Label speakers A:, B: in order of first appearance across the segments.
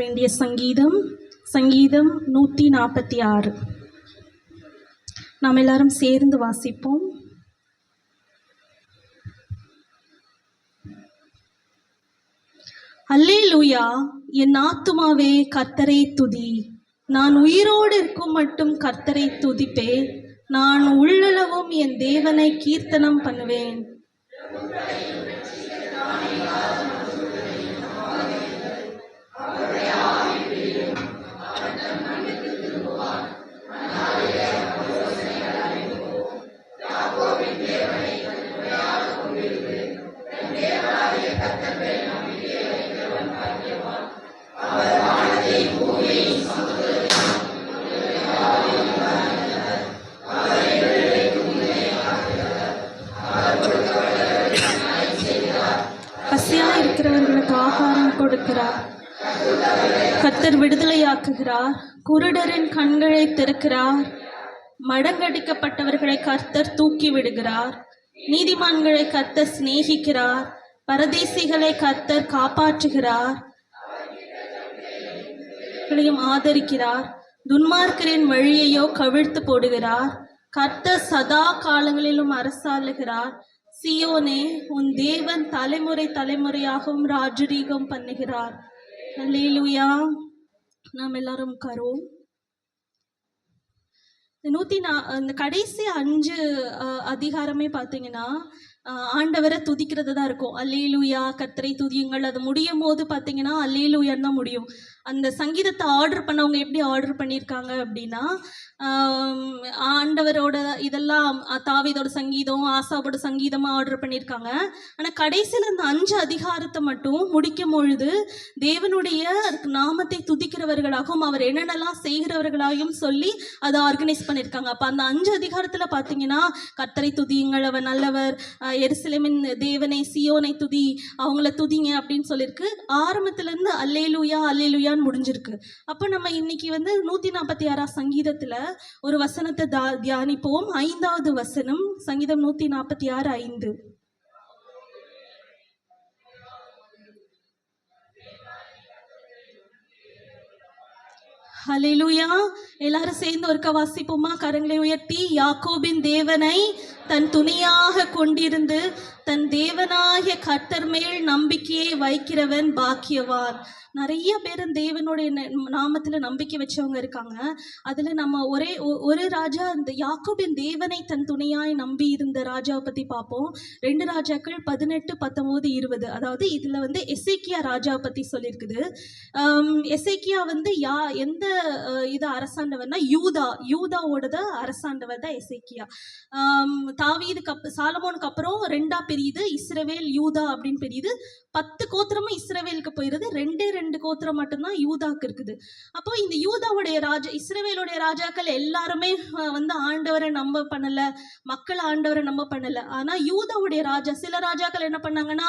A: வேண்டிய சங்கீதம் சங்கீதம் நூற்றி நாற்பத்தி ஆறு. நாம் எல்லாரும் சேர்ந்து வாசிப்போம். அல்லே லூயா என் ஆத்துமாவே கர்த்தரை துதி. நான் உயிரோடு இருக்கும் மட்டும் கர்த்தரை துதிப்பேன். நான் உள்ளளவும் என் தேவனை கீர்த்தனம் பண்ணுவேன் பசியாக இருக்கிறவர்களுக்கு ஆகாரம் கொடுக்கிறார் கர்த்தர் திறக்கிறார் குருடரின் கண்களை திறக்கிறார். மடங்கடிக்கப்பட்டவர்களை கர்த்தர் தூக்கி விடுகிறார். நீதிமான்களை கர்த்தர் சிநேகிக்கிறார். பரதேசிகளை கர்த்தர் காப்பாற்றுகிறார். ஆதரிக்கிறார். துன்மார்க்கரின் வழியையோ கவிழ்த்து போடுகிறார். கர்த்தர் சதா காலங்களிலும் அரசாளுகிறார். சியோனே உன் தேவன் தலைமுறை தலைமுறையாகவும் ராஜரீகம் பண்ணுகிறார். அல்லேலுயா நாம் எல்லாரும் உட்காருவோம் நூத்தி நா இந்த கடைசி அஞ்சு அஹ், அதிகாரமே பார்த்தீங்கன்னா ஆண்டவரை துதிக்கிறது தான் இருக்கும். அல்லேலுயா கர்த்தரை துதியுங்கள். அது முடியும் போது பார்த்தீங்கன்னா அல்லேலுயான்னு தான் முடியும். அந்த சங்கீதத்தை ஆர்டர் பண்ணவங்க எப்படி ஆர்டர் பண்ணியிருக்காங்க அப்படின்னா ஆண்டவரோட இதெல்லாம் தாவிதோட தாவீதோட சங்கீதம் ஆசாவோட சங்கீதமாக ஆர்டர் பண்ணியிருக்காங்க. ஆனால் கடைசியில் அந்த அஞ்சு அதிகாரத்தை மட்டும் முடிக்கும் பொழுது தேவனுடைய நாமத்தை துதிக்கிறவர்களாகவும் அவர் என்னென்னலாம் செய்கிறவர்களாகவும் சொல்லி அதை ஆர்கனைஸ் பண்ணியிருக்காங்க. அப்போ அந்த அஞ்சு அதிகாரத்தில் பார்த்தீங்கன்னா கர்த்தரை துதியுங்கள் அவர் நல்லவர் எருசலேமின் தேவனை சியோனை துதி அவங்கள துதிங்க அப்படின்னு சொல்லியிருக்கு. ஆரம்பத்துலேருந்து அல்லேலூயா அல்லேலூயான்னு முடிஞ்சிருக்கு. அப்போ நம்ம இன்னைக்கு வந்து நூற்றி நாற்பத்தி ஆறாம் சங்கீதத்தில் ஒரு வசனத்தை தா தியானிப்போம். ஐந்தாவது வசனம் சங்கீதம் நூற்றி நாற்பத்தி ஆறு ஐந்து. ஹலிலுயா எல்லாரும் சேர்ந்து ஒருக்க வாசிப்போமா? கரங்களை உயர்த்தி யாக்கோபின் தேவனை தன் துணையாக கொண்டிருந்து தன் தேவனாகிய கர்த்தர் மேல் நம்பிக்கையை வைக்கிறவன் பாக்கியவான். நிறைய பேர் தேவனுடைய நாமத்தில் நம்பிக்கை வச்சவங்க இருக்காங்க. அதில் நம்ம ஒரே ஒ- ஒரு ராஜா இந்த யாக்கோபின் தேவனை தன் துணையாய் நம்பி இருந்த ராஜாவை பற்றி பார்ப்போம். ரெண்டு ராஜாக்கள் பதினெட்டு பத்தொம்போது இருபது. அதாவது இதில் வந்து எசேக்கியா ராஜாவை பற்றி சொல்லியிருக்குது. ஆம், எசேக்கியா வந்து யா எந்த இது அரசாண்டவர்னா யூதா யூதாவோடத அரசாண்டவர் தான் எசேக்கியா. தாவீதுக்கு அப் சாலமோனுக்கு அப்புறம் ரெண்டா பிரியுது. இஸ்ரவேல் யூதா அப்படின்னு பிரியுது. பத்து கோத்திரமும் இஸ்ரவேலுக்கு போயிருது. ரெண்டே ரெண்டு ரெண்டு கோத்திரம் மட்டும்தான் யூதாக்கு இருக்குது. அப்போ இந்த யூதாவுடைய ராஜா இஸ்ரேவேலுடைய ராஜாக்கள் எல்லாருமே வந்து ஆண்டவரை நம்ப பண்ணல மக்கள் ஆண்டவரை நம்ப பண்ணல. ஆனா யூதாவுடைய ராஜா சில ராஜாக்கள் என்ன பண்ணாங்கன்னா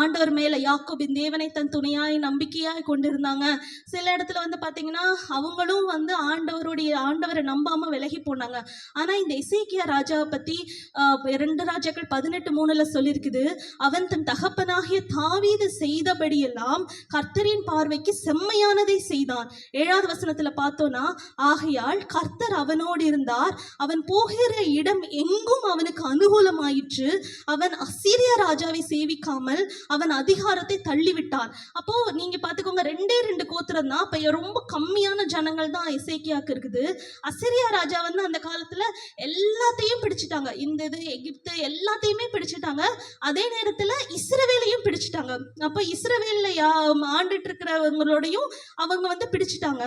A: ஆண்டவர் மேல யாக்கோபின் தேவனை தன் துணையாய் நம்பிக்கையாய் கொண்டிருந்தாங்க. சில இடத்துல வந்து பாத்தீங்கன்னா அவங்களும் வந்து ஆண்டவருடைய ஆண்டவரை நம்பாம விலகி போனாங்க. ஆனா இந்த இசைக்கியா ராஜாவை பத்தி ஆஹ், ரெண்டு ராஜாக்கள் பதினெட்டு மூணுல சொல்லியிருக்குது அவன் தன் தகப்பனாகிய தாவீது செய்தபடியெல்லாம் கர்த்தரின் பார்வைக்கு செம்மையானதை செய்தான். ஏழாவது வசனத்துல பார்த்தோம்னா ஆகையால் கர்த்தர் அவனோடு இருந்தார். அவன் போகிற இடம் எங்கும் அவனுக்கு அனுகூலமாயிற்று. அவன் அசீரிய ராஜாவை சேவிக்காமல் அவன் அதிகாரத்தை தள்ளிவிட்டான். அப்போ நீங்க பாத்துக்கோங்க ரெண்டே ரெண்டு கோத்திரம் தான் இப்ப ரொம்ப கம்மியான ஜனங்கள் தான் இசைக்கியாக்கு இருக்குது. அசிரியா ராஜா வந்து அந்த காலத்துல எல்லாத்தையும் பிடிச்சிட்டாங்க. இந்த இது எகிப்து எல்லாத்தையுமே பிடிச்சிட்டாங்க. அதே நேரத்துல இஸ்ரவேலையும் பிடிச்சிட்டாங்க. அப்ப இஸ்ரவேல்ல யா ஆண்டுட்டு இருக்கிறவங்களோடையும் அவங்க வந்து பிடிச்சிட்டாங்க.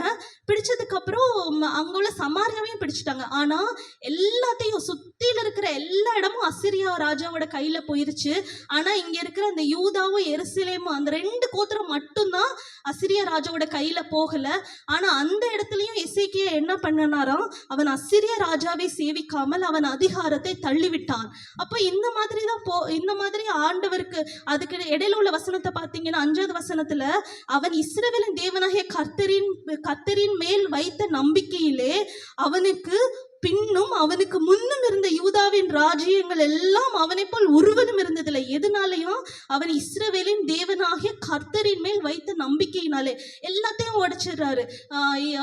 A: பிடிச்சதுக்கு அப்புறம் அங்க உள்ள சமாரியாவையும் பிடிச்சிட்டாங்க. ஆனா எல்லாத்தையும் சுற்றியில் இருக்கிற எல்லா இடமும் அசிரியா ராஜாவோட கையில போயிருச்சு. ஆனா இங்க இருக்கிற அந்த யூதாவும் எருசலேமும் அந்த ரெண்டு கோத்திரம் மட்டும்தான் அசிரியா ராஜாவோட கையில போகல. ஆனா அந்த இடத்துலயும் எசேக்கியா என்ன பண்ணனாராம்? அவன் அசிரிய ராஜாவை சேவிக்காமல் அவன் அதிகாரத்தை தள்ளிவிட்டான். அப்போ இந்த மாதிரி தான் போ இந்த மாதிரி ஆண்டவருக்கு அதுக்கு இடையில உள்ள வசனத்தை பார்த்தீங்கன்னா அஞ்சாவது வசனத்துல அவன் இஸ்ரவேலின் தேவனாகிய கர்த்தரின் கர்த்தரின் மேல் வைத்த நம்பிக்கையிலே அவனுக்கு பின்னும் அவனுக்கு முன்னும் இருந்த யூதாவின் ராஜ்யங்கள் எல்லாம் அவனை போல் ஒருவனும் இருந்ததில்லை. எதனாலையும்? அவன் இஸ்ரவேலின் தேவனாகிய கர்த்தரின் மேல் வைத்த நம்பிக்கையினாலே. எல்லாத்தையும் உடைச்சிடுறாரு.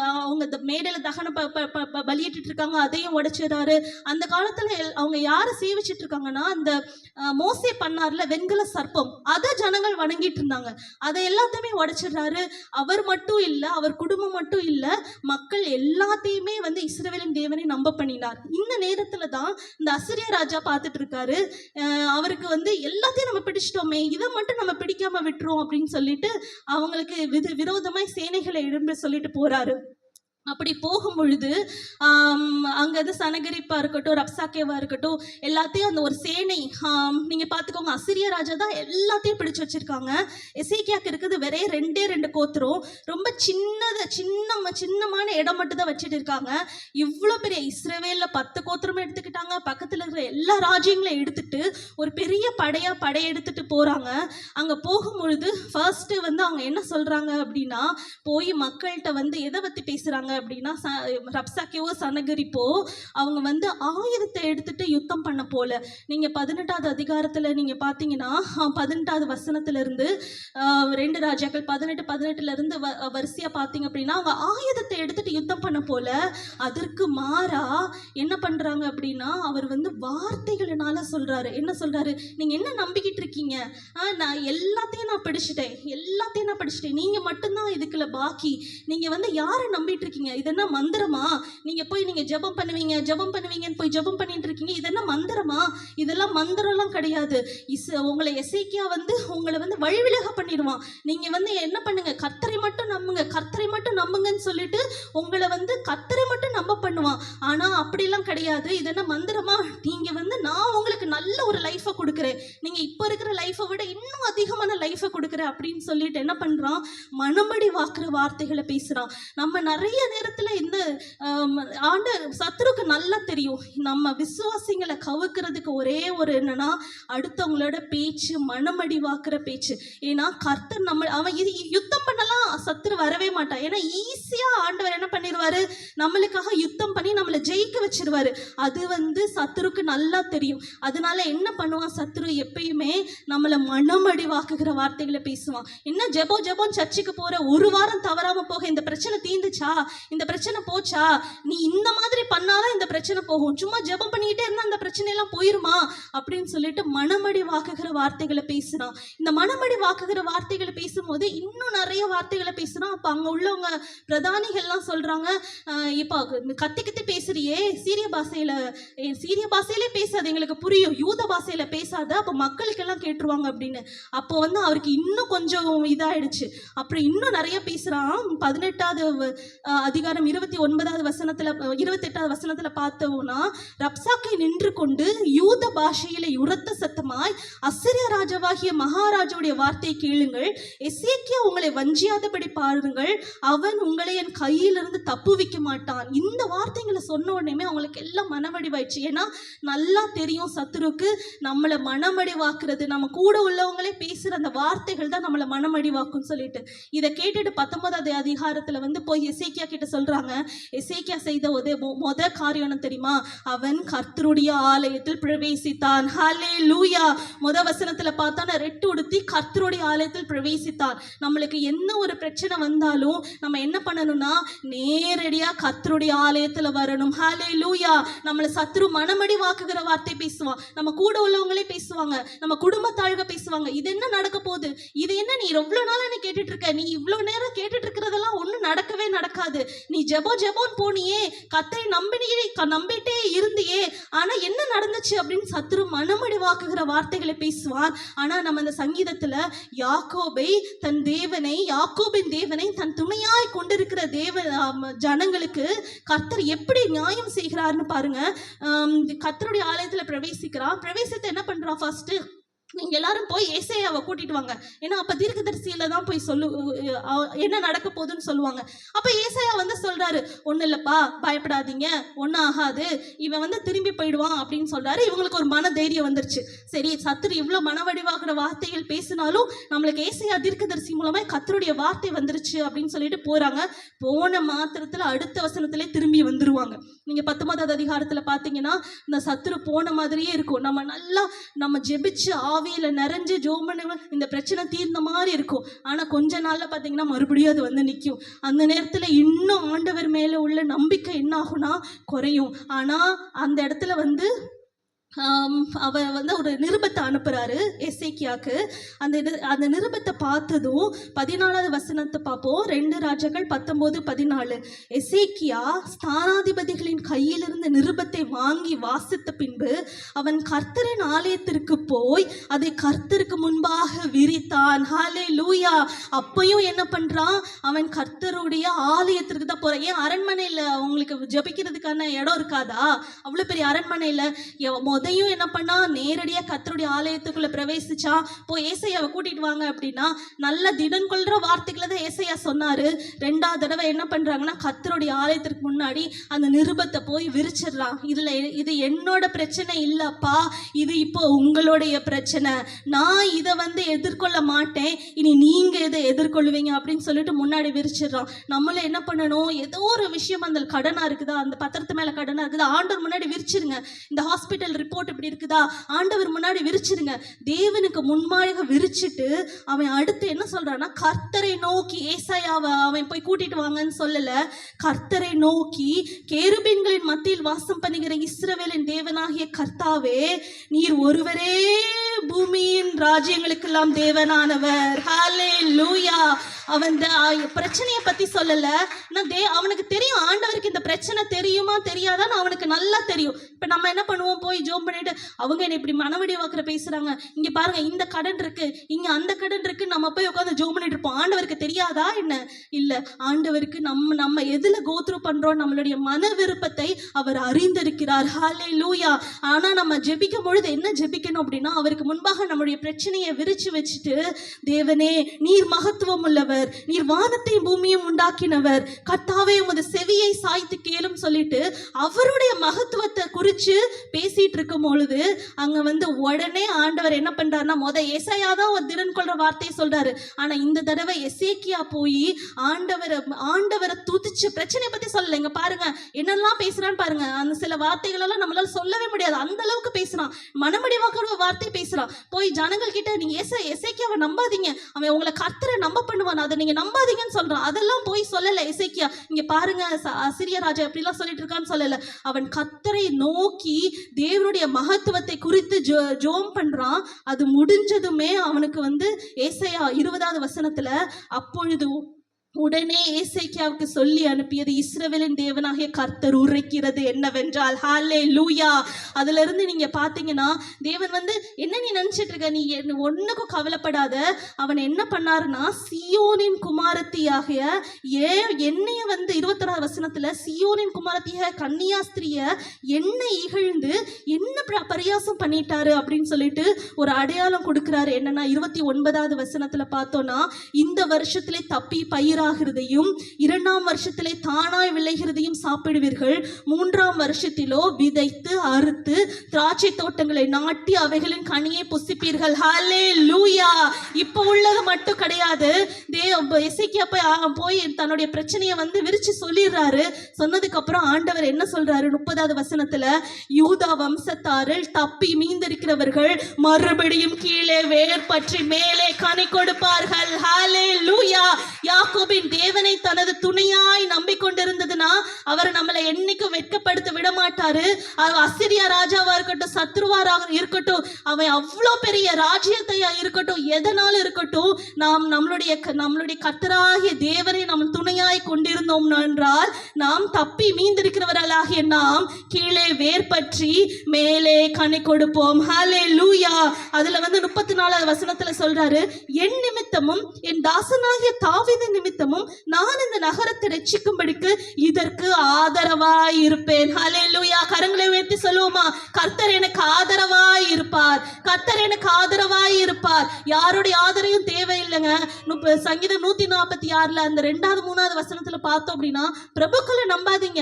A: அவங்க இந்த மேடையில தகன ப- ப- ப- ப- பலியிட்டு இருக்காங்க அதையும் உடைச்சிடுறாரு. அந்த காலத்துல எல்- அவங்க யாரை சேவிச்சிட்டு இருக்காங்கன்னா அந்த மோசே பண்ணார்ல வெண்கல சர்ப்பம். அதை ஜனங்கள் வணங்கிட்டு இருந்தாங்க அதை எல்லாத்தையுமே உடைச்சிடுறாரு. அவர் மட்டும் இல்லை அவர் குடும்பம் மட்டும் இல்லை மக்கள் எல்லாத்தையுமே வந்து இஸ்ரவேலின் தேவனை நம்ப பண்ணினார். இந்த நேரத்துல தான் இந்த அசிரிய ராஜா பார்த்துட்டு இருக்காரு அவருக்கு வந்து எல்லாத்தையும் நம்ம பிடிச்சிட்டோமே இதை மட்டும் நம்ம பிடிக்காம விட்டுரும் அப்படின்னு சொல்லிட்டு அவங்களுக்கு வித விரோதமாய் சேனைகளை எழும்ப சொல்லிட்டு போறாரு. அப்படி போகும் பொழுது ஆம், அங்க இருந்து சனகரிப்பா இருக்கட்டும் ரப்சாக்கேவா இருக்கட்டும் எல்லாத்தையும் அந்த ஒரு சேனை நீங்கள் நீங்க பாத்துக்கோங்க அசிரிய ராஜா தான் எல்லாத்தையும் பிடிச்சு வச்சிருக்காங்க. எசேக்கியாக்கு இருக்குது வெறே ரெண்டே ரெண்டு கோத்திரம். ரொம்ப சின்னதை சின்ன சின்னமான இடம் மட்டும் தான் வச்சுட்டு இருக்காங்க. இவ்வளோ பெரிய இஸ்ரவேல்ல பத்து கோத்திரமும் எடுத்துக்கிட்டாங்க. பக்கத்துல இருக்கிற எல்லா ராஜ்யங்களையும் எடுத்துட்டு ஒரு பெரிய படையா படையெடுத்துட்டு போறாங்க. அங்க போகும்பொழுது ஃபர்ஸ்ட் வந்து அவங்க என்ன சொல்றாங்க அப்படின்னா போய் மக்கள்கிட்ட வந்து எதை பத்தி அப்படின்னா ச ரப்சாக்கேவோ சனகரிப்போ அவங்க வந்து ஆயுதத்தை எடுத்துட்டு யுத்தம் பண்ண போல. நீங்க பதினெட்டாவது அதிகாரத்துல நீங்க பாத்தீங்கன்னா பதினெட்டாவது வசனத்துல இருந்து ரெண்டு ராஜாக்கள் பதினெட்டு பதினெட்டுல இருந்து வ- வரிசையா பாத்தீங்க அப்படின்னா அவங்க ஆயுதத்தை எடுத்துட்டு யுத்தம் பண்ண போல. அதற்கு மாறா என்ன பண்றாங்க அப்படின்னா அவர் வந்து வார்த்தைகளினால சொல்றாரு. என்ன சொல்றாரு? நீங்க என்ன நம்பிக்கிட்டு இருக்கீங்க? ஆ, நான் எல்லாத்தையும் நான் படிச்சுட்டேன். எல்லாத்தையும் நான் படிச்சுட்டேன். நீங்க மட்டும்தான் இதுக்குள்ள பாக்கி. நீங்க வந்து யாரை நம்பிட்டு இருக்கீங்க? இது என்ன மந்திரமா? நீங்க போய் நீங்க ஜெபம் பண்ணுவீங்க ஜெபம் பண்ணுவீங்கன்னு போய் ஜெபம் பண்ணிட்டு இருக்கீங்க. இது என்ன மந்திரமா? இதெல்லாம் மந்திரம்லாம் கிடையாது. இஸ் உங்களை எசைக்கியா வந்து உங்களை வந்து வழிவிலக பண்ணிடுவான். நீங்க வந்து என்ன பண்ணுங்க? கத்தரை மட்டும் நம்புங்க. கத்தரை மட்டும் நம்புங்கன்னு சொல்லிட்டு உங்களை வந்து கத்தரை மட்டும் நம்ப பண்ணுவான். ஆனா அப்படிலாம் கிடையாது. இது என்ன மந்திரமா? நீங்க வந்து நான் உங்களுக்கு நல்ல ஒரு லைஃபை கொடுக்குறேன். நீங்க இப்போ இருக்கிற லைஃபை விட இன்னும் அதிகமான லைஃபை கொடுக்குறேன் அப்படின்னு சொல்லிட்டு என்ன பண்றான்? மனமடி வாக்குற வார்த்தைகளை பேசுறான். நம்ம நிறைய நேரத்துல இந்த ஆண்டு சத்துருக்கு நல்லா தெரியும். நம்ம விசுவாசிங்களை கவுக்கிறதுக்கு ஒரே ஒரு என்னன்னா அடுத்தவங்களோட பேச்சு மனமடிவாக்குற பேச்சு. ஏன்னா கர்த்தர் நம்ம அவன் இது யுத்தம் பண்ணலாம் சத்துரு வரவே மாட்டான் ஏன்னா ஈஸியா ஆண்டவர் என்ன பண்ணிடுவாரு நம்மளுக்காக யுத்தம் பண்ணி நம்மளை ஜெயிக்க வச்சிருவாரு. அது வந்து சத்துருக்கு நல்லா தெரியும். அதனால என்ன பண்ணுவான் சத்துரு? எப்பயுமே நம்மளை மனமடிவாக்குகிற வார்த்தைகளை பேசுவான். என்ன ஜெபோ ஜெபோன் சர்ச்சுக்கு போற ஒரு வாரம் தவறாம போக இந்த பிரச்சனை தீந்துச்சா? இந்த பிரச்சனை போச்சா? நீ இந்த மாதிரி பண்ணாதான் இந்த பிரச்சனை போகும். சும்மா ஜெபம் பண்ணிக்கிட்டே இருந்தா அந்த பிரச்சனை எல்லாம் போயிருமா? அப்படின்னு சொல்லிட்டு மனமடி வாக்குகிற வார்த்தைகளை பேசுறான். இந்த மனமடி வாக்குகிற வார்த்தைகளை பேசும்போது இன்னும் நிறைய வார்த்தைகளை பேசுறான். அப்ப அங்க உள்ளவங்க பிரதானிகள்லாம் சொல்றாங்க இப்போ கத்தி கத்தி பேசுறியே. சீரிய பாஷையில சீரிய பாஷையிலே பேசாது. எங்களுக்கு புரியும். யூத பாஷையில பேசாத. அப்ப மக்களுக்கெல்லாம் கேட்டுருவாங்க அப்படின்னு. அப்போ வந்து அவருக்கு இன்னும் கொஞ்சம் இதாயிடுச்சு. அப்புறம் இன்னும் நிறைய பேசுறான். பதினெட்டாவது ஆஹ் அதிகாரம் இருபத்தி ஒன்பதாவது வசனத்துல இருபத்தி எட்டாவது வசனத்துல பார்த்தோம்னா ரப்சாக்கை நின்று கொண்டு யூத பாஷையில உரத்த சத்தமாய் அசிரிய ராஜாவாகிய மகாராஜாவுடைய வார்த்தையை கேளுங்கள். எசேக்கியா உங்களை வஞ்சியாதபடி பாருங்கள். அவன் உங்களை என் கையிலிருந்து தப்புவிக்க மாட்டான். இந்த வார்த்தைகளை சொன்ன உடனே அவங்களுக்கு எல்லாம் மனவடிவாயிடுச்சு. ஏன்னா நல்லா தெரியும் சத்துருக்கு. நம்மளை மனமடிவாக்குறது. நம்ம கூட உள்ளவங்களே பேசுற அந்த வார்த்தைகள் தான் நம்மளை மனமடிவாக்கும்னு சொல்லிட்டு. இதை கேட்டுட்டு பத்தொன்பதாவது அதிகாரத்துல வந்து போய் எசேக்கியா கிட்ட சொல்றாங்க இசைக்கியா செய்த உதவி மொ- மொத காரியம் தெரியுமா? அவன் கர்த்தருடைய ஆலயத்தில் பிரவேசித்தான். ஹலே லூயா முத வசனத்துல பார்த்தா ரெட்டு உடுத்தி கர்த்தருடைய ஆலயத்தில் பிரவேசித்தான். நம்மளுக்கு என்ன ஒரு பிரச்சனை வந்தாலும் நம்ம என்ன பண்ணணும்னா நேரடியா கர்த்தருடைய ஆலயத்துல வரணும். ஹலே லூயா நம்மளை சத்ரு மனமடி வாக்குகிற வார்த்தை பேசுவான். நம்ம கூட உள்ளவங்களே பேசுவாங்க. நம்ம குடும்பத்தாழ்க பேசுவாங்க. இது என்ன நடக்க போகுது? இது என்ன நீ எவ்வளவு நாள் நீ கேட்டுட்டு இருக்க? நீ இவ்வளவு நேரம் கேட்டுட்டு இருக்கிறதெல்லாம் ஒண்ணும் நடக்கவே நடக்காது. நீ ஜெபோ ஜெபோன்னு போனியே கத்தரை நம்பினியே க- நம்பிட்டே இருந்தியே ஆனா என்ன நடந்துச்சு அப்படின்னு சத்துரு மனமடிவாக்குகிற வார்த்தைகளை பேசுவான் ஆனா நம்ம இந்த சங்கீதத்துல யாக்கோபை தன் தேவனை யாக்கோபின் தேவனை தன் துணையாய் கொண்டிருக்கிற தேவ ஜனங்களுக்கு கத்தர் எப்படி நியாயம் செய்கிறார்னு பாருங்க. கத்தருடைய கர்த்தருடைய ஆலயத்துல பிரவேசிக்கிறான். பிரவேசித்து என்ன பண்றான் ஃபர்ஸ்ட் நீங்க எல்லாரும் போய் ஏசையாவை கூட்டிட்டு வாங்க. ஏன்னா அப்ப தீர்க்கதரிசியில தான் போய் சொல்லு என்ன நடக்க போகுதுன்னு சொல்லுவாங்க. அப்ப ஏசையா வந்து சொல்றாரு ஒண்ணு இல்லப்பா பயப்படாதீங்க ஒன்றும் ஆகாது. இவன் வந்து திரும்பி போயிடுவான் அப்படின்னு சொல்றாரு. இவங்களுக்கு ஒரு மன தைரியம் வந்துருச்சு. சரி சத்துரு இவ்வளவு மனவடிவாகிற வார்த்தைகள் பேசினாலும் நம்மளுக்கு ஏசையா தீர்க்கதரிசி மூலமா கத்தருடைய வார்த்தை வந்துருச்சு அப்படின்னு சொல்லிட்டு போறாங்க. போன மாத்திரத்துல அடுத்த வசனத்திலே திரும்பி வந்துருவாங்க. நீங்க பத்தொன்பதாவது அதிகாரத்துல பாத்தீங்கன்னா இந்த சத்துரு போன மாதிரியே இருக்கும். நம்ம நல்லா நம்ம ஜெபிச்சு ஆவியில நிறைஞ்சு ஜோமனு இந்த பிரச்சனை தீர்ந்த மாதிரி இருக்கும். ஆனா கொஞ்ச நாள்ல பாத்தீங்கன்னா மறுபடியும் அது வந்து நிற்கும் அந்த நேரத்துல இன்னும் ஆண்டவர் மேல உள்ள நம்பிக்கை என்ன ஆகும்னா குறையும். ஆனா அந்த இடத்துல வந்து அவர் வந்து ஒரு நிருபத்தை அனுப்புறாரு எஸ்ஏக்கியாக்கு அந்த அந்த நிருபத்தை பார்த்ததும் பதினாலாவது வசனத்தை பார்ப்போம். ரெண்டு ராஜாக்கள் பத்தொம்போது பதினாலு. எஸ்ஏக்கியா ஸ்தானாதிபதிகளின் கையிலிருந்து நிருபத்தை வாங்கி வாசித்த பின்பு அவன் கர்த்தரின் ஆலயத்திற்கு போய் அதை கர்த்தருக்கு முன்பாக விரித்தான். ஹாலே லூயா அப்பையும் என்ன பண்ணுறான் அவன் கர்த்தருடைய ஆலயத்திற்கு தான் போகிறான் ஏன் அரண்மனையில் அவங்களுக்கு ஜெபிக்கிறதுக்கான இடம் இருக்காதா? அவ்வளோ பெரிய அரண்மனையில் உதயம் என்ன பண்ணா? நேரடியாக கத்தருடைய ஆலயத்துக்குள்ள பிரவேசிச்சா போய் ஏசையாவை கூட்டிட்டு வாங்க அப்படின்னா நல்ல திடன் கொள்ற வார்த்தைகளை தான் ஏசையா சொன்னாரு. ரெண்டாவது தடவை என்ன பண்றாங்கன்னா கத்தருடைய ஆலயத்திற்கு முன்னாடி அந்த நிருபத்தை போய் விரிச்சிடலாம் இதுல இது என்னோட பிரச்சனை இல்லப்பா. இது இப்போ உங்களுடைய பிரச்சனை. நான் இதை வந்து எதிர்கொள்ள மாட்டேன். இனி நீங்க இதை எதிர்கொள்வீங்க அப்படின்னு சொல்லிட்டு முன்னாடி விரிச்சிடுறோம் நம்மள என்ன பண்ணணும்? ஏதோ ஒரு விஷயம் அந்த கடனா இருக்குதா? அந்த பத்திரத்து மேல கடனா இருக்குதா? ஆண்டவர் முன்னாடி விரிச்சிருங்க. இந்த ஹாஸ்பிட்டல் ரிப்போர்ட் இப்படி இருக்குதா? ஆண்டவர் முன்னாடி விரிச்சிருங்க. தேவனுக்கு முன்மாழக விரிச்சிட்டு அவன் அடுத்து என்ன சொல்றான்னா கர்த்தரை நோக்கி ஏசாயாவை அவன் போய் கூட்டிட்டு வாங்கன்னு சொல்லல. கர்த்தரை நோக்கி கேருபீன்களின் மத்தியில் வாசம் பண்ணுகிற இஸ்ரவேலின் தேவனாகிய கர்த்தாவே நீர் ஒருவரே பூமியின் ராஜ்யங்களுக்கெல்லாம் தேவனானவர். ஹாலே லூயா அவன் பிரச்சனையை பத்தி சொல்லல. நான் தே அவனுக்கு தெரியும் ஆண்டவருக்கு இந்த பிரச்சனை தெரியுமா தெரியாதான்னு அவனுக்கு நல்லா தெரியும். இப்ப நம்ம என்ன பண்ணுவோம்? போய் ஜோம் பண்ணிட்டு அவங்க என்ன இப்படி மனவடி வாக்குற பேசுறாங்க. இங்க பாருங்க இந்த கடன் இருக்கு. இங்க அந்த கடன் இருக்கு. நம்ம போய் உட்காந்து ஜோம் பண்ணிட்டு இருப்போம். ஆண்டவருக்கு தெரியாதா என்ன? இல்ல. ஆண்டவருக்கு நம்ம நம்ம எதுல கோத்ரூ பண்றோம்? நம்மளுடைய மன விருப்பத்தை அவர் அறிந்திருக்கிறார். ஹாலே லூயா ஆனா நம்ம ஜெபிக்கும் பொழுது என்ன ஜெபிக்கணும் அப்படின்னா அவருக்கு முன்பாக நம்மளுடைய பிரச்சனையை விரிச்சு வச்சுட்டு தேவனே நீர் மகத்துவம் உள்ளவர். நீர் வானத்தையும் பூமியும் உண்டாக்கினவர். கர்த்தாவே உமது செவியை சாய்த்து கேளும் சொல்லிட்டு அவருடைய மகத்துவத்தை குறித்து பேசிட்டு இருக்கும் பொழுது அங்க வந்து உடனே ஆண்டவர் என்ன பண்றாருன்னா முத எசையா தான் ஒரு திறன் கொள்ற வார்த்தையை சொல்றாரு. ஆனா இந்த தடவை எசேக்கியா போய் ஆண்டவரை ஆண்டவரை துதிச்சு பிரச்சனையை பத்தி சொல்லல. இங்க பாருங்க என்னெல்லாம் பேசுறான்னு பாருங்க. அந்த சில வார்த்தைகளெல்லாம் நம்மளால் நம்மளால சொல்லவே முடியாது. அந்த அளவுக்கு பேசுறான். மனமடிவாக்குற வார்த்தை பேசுறான். போய் ஜனங்கள் கிட்ட நீங்க எச எசைக்கியாவை நம்பாதீங்க. அவன் உங்களை கர்த்தரை நம்ப பண்ணுவான். அதை நீங்க நம்பாதீங்கன்னு சொல்றான். அதெல்லாம் போய் சொல்லல இசைக்கியா இங்க பாருங்க சிறிய ராஜா எப்படிலாம் சொல்லிட்டு இருக்கான்னு சொல்லல. அவன் கர்த்தரை நோக்கி தேவனுடைய மகத்துவத்தை குறித்து ஜோ ஜோம் பண்றான். அது முடிஞ்சதுமே அவனுக்கு வந்து ஏசையா இருபதாவது வசனத்துல அப்பொழுது உடனே ஏசைக்கியாவுக்கு சொல்லி அனுப்பியது இஸ்ரவேலின் தேவனாகிய கர்த்தர் உரைக்கிறது என்னவென்றால் ஹாலே லூயா அதுல இருந்து நீங்க பாத்தீங்கன்னா தேவன் வந்து என்ன நீ நினைச்சிட்டு இருக்க? நீ என்ன- ஒண்ணுக்கும் கவலைப்படாத. அவன் என்ன பண்ணாருன்னா சியோனின் குமாரத்தியாகிய ஏ என்னைய வந்து இருபத்தொராவது வசனத்துல சியோனின் குமாரத்திய கன்னியாஸ்திரிய என்ன இகழ்ந்து என்ன பிர- பரியாசம் பண்ணிட்டாரு? அப்படின்னு சொல்லிட்டு ஒரு அடையாளம் கொடுக்கிறாரு. என்னன்னா இருபத்தி ஒன்பதாவது வசனத்துல பார்த்தோம்னா இந்த வருஷத்திலே தப்பி பயிராகிறதையும் இரண்டாம் வருஷத்திலே தானாய் விளைகிறதையும் சாப்பிடுவீர்கள். மூன்றாம் வருஷத்திலோ விதைத்து அறுத்து திராட்சை தோட்டங்களை நாட்டி அவைகளின் கனியை புசிப்பீர்கள். ஹலே லூயா இப்போ உள்ளது மட்டும் கிடையாது. தே இசைக்கியா போய் போய் தன்னுடைய பிரச்சனையை வந்து விரிச்சு சொல்லிடுறாரு. சொன்னதுக்கு அப்புறம் ஆண்டவர் என்ன சொல்றாரு? முப்பதாவது வசனத்துல யூதா வம்சத்தாரில் தப்பி மீந்திருக்கிறவர்கள் மறுபடியும் கீழே வேர் பற்றி மேலே கனி கொடுப்பார்கள். ஹலே லூயா யாக்கோபின் தேவனை தனது துணையாய் நம்பிக்கொண்டிருந்ததுன்னா அவர் நம்மளை என்னைக்கும் வெட்கப்படுத்த விட மாட்டாரு அசிரியா ராஜாவா இருக்கட்டும் சத்ருவாராக இருக்கட்டும் அவன் அவ்வளோ பெரிய ராஜ்யத்தையா இருக்கட்டும் எதனால இருக்கட்டும் நாம் நம்மளுடைய நம்மளுடைய கத்தராகிய தேவனை நம் துணையாய் கொண்டிருந்தோம் என்றால் நாம் தப்பி மீந்திருக்கிறவர்களாகிய நாம் கீழே வேர் பற்றி மேலே கனி கொடுப்போம். ஹலே லூயா அதுல வந்து முப்பத்தி நாலாவது வசனத்துல சொல்றாரு என் நிமித்தமும் என் தாசனாகிய தாவித நிமித்தம் நிமித்தமும் நான் இந்த நகரத்தை ரட்சிக்கும்படிக்கு இதற்கு ஆதரவாய் இருப்பேன். ஹலே லூயா கரங்களை உயர்த்தி சொல்லுவோமா? கர்த்தர் எனக்கு ஆதரவாய் இருப்பார். கர்த்தர் எனக்கு ஆதரவாய் இருப்பார். யாருடைய ஆதரவும் தேவையில்லைங்க. சங்கீதம் நூத்தி நாற்பத்தி ஆறுல அந்த ரெண்டாவது மூணாவது வசனத்துல பார்த்தோம் அப்படின்னா பிரபுக்களை நம்பாதீங்க.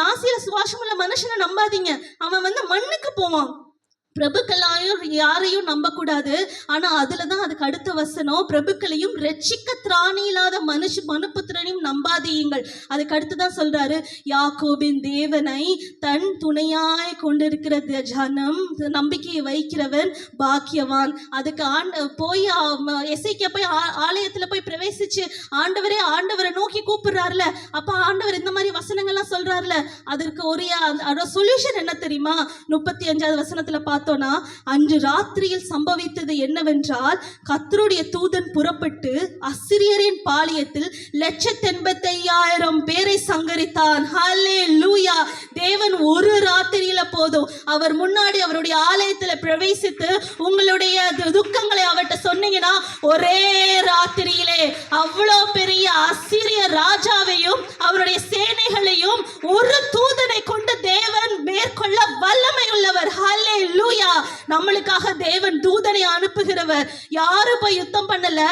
A: நாசியில சுவாசமுள்ள மனுஷனை நம்பாதீங்க. அவன் வந்து மண்ணுக்கு போவான். பிரபுக்களாயும் யாரையும் நம்பக்கூடாது. ஆனா அதுலதான் அதுக்கு அடுத்த வசனம் பிரபுக்களையும் ரட்சிக்க திராணி இல்லாத மனுஷ மனுபுத்திரனையும் நம்பாதீங்கள். அதுக்கு அடுத்துதான் சொல்றாரு யாக்கோபின் தேவனை தன் துணையாய் கொண்டிருக்கிற த- ஜனம் நம்பிக்கையை வைக்கிறவன் பாக்கியவான். அதுக்கு ஆண்ட போய் எசைக்க போய் ஆ- ஆலயத்துல போய் பிரவேசிச்சு ஆண்டவரே ஆண்டவரை நோக்கி கூப்பிடுறாருல. அப்ப ஆண்டவர் இந்த மாதிரி வசனங்கள்லாம் சொல்றாருல. அதற்கு ஒரே சொல்யூஷன் என்ன தெரியுமா? முப்பத்தி அஞ்சாவது வசனத்துல பார்த்தோம்னா அன்று ராத்திரியில் சம்பவித்தது என்னவென்றால் கத்தருடைய தூதன் புறப்பட்டு அசிரியரின் பாளையத்தில் லட்சத்தி எண்பத்தி ஐயாயிரம் பேரை சங்கரித்தான். ஹலே லூயா தேவன் ஒரு ராத்திரியில போதும். அவர் முன்னாடி அவருடைய ஆலயத்துல பிரவேசித்து உங்களுடைய துக்கங்களை அவர்கிட்ட சொன்னீங்கன்னா ஒரே ராத்திரியிலே அவ்வளோ பெரிய அசிரிய ராஜாவையும் அவருடைய சேனைகளையும் ஒரு தூதனை கொண்டு தேவன் மேற்கொள்ள வல்லமை உள்ளவர் ஹல்லே லூயா நம்மளுக்காக தேவன் தூதனை அனுப்புகிறவர். யாரும் போய் யுத்தம் பண்ணல.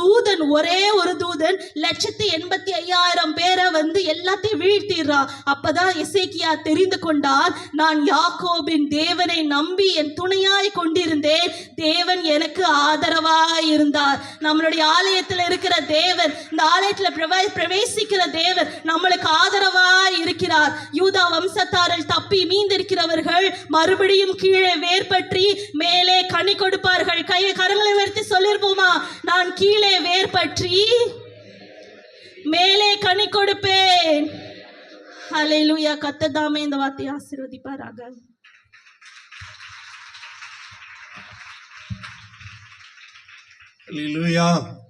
A: தூதன் ஒரே ஒரு தூதன். லட்சத்தி எண்பத்தி ஐயாயிரம் பேரை வந்து எல்லாத்தையும் வீழ்த்திடுறான். அப்பதான் இசைக்கியா தெரிந்து கொண்டால் நான் யாக்கோபின் தேவனை நம்பி என் துணையாய் கொண்டிருந்தேன். தேவன் எனக்கு ஆதரவாக இருந்தார். நம்மளுடைய ஆலயத்தில் இருக்கிற தேவன் இந்த ஆலயத்தில் பிரவே- பிரவேசிக்கிற தேவன் நம்மளுக்கு ஆதரவாக இருக்கிறார். யூதா வம்சத்தாரில் தப்பி மீந்திருக்கிறவர்கள் மறுபடியும் கீழே வேர் பற்றி மேலே கனி கொடுப்பார்கள். கையை கரங்களை உயர்த்தி சொல்லிருப்போமா நான் கீழே வேர் பற்றி மேலே கனி கொடுப்பேன். ஹalleluya. கத்ததாமே இந்த வார்த்தையை ஆசீர்வதிப்பாராக.
B: Hallelujah.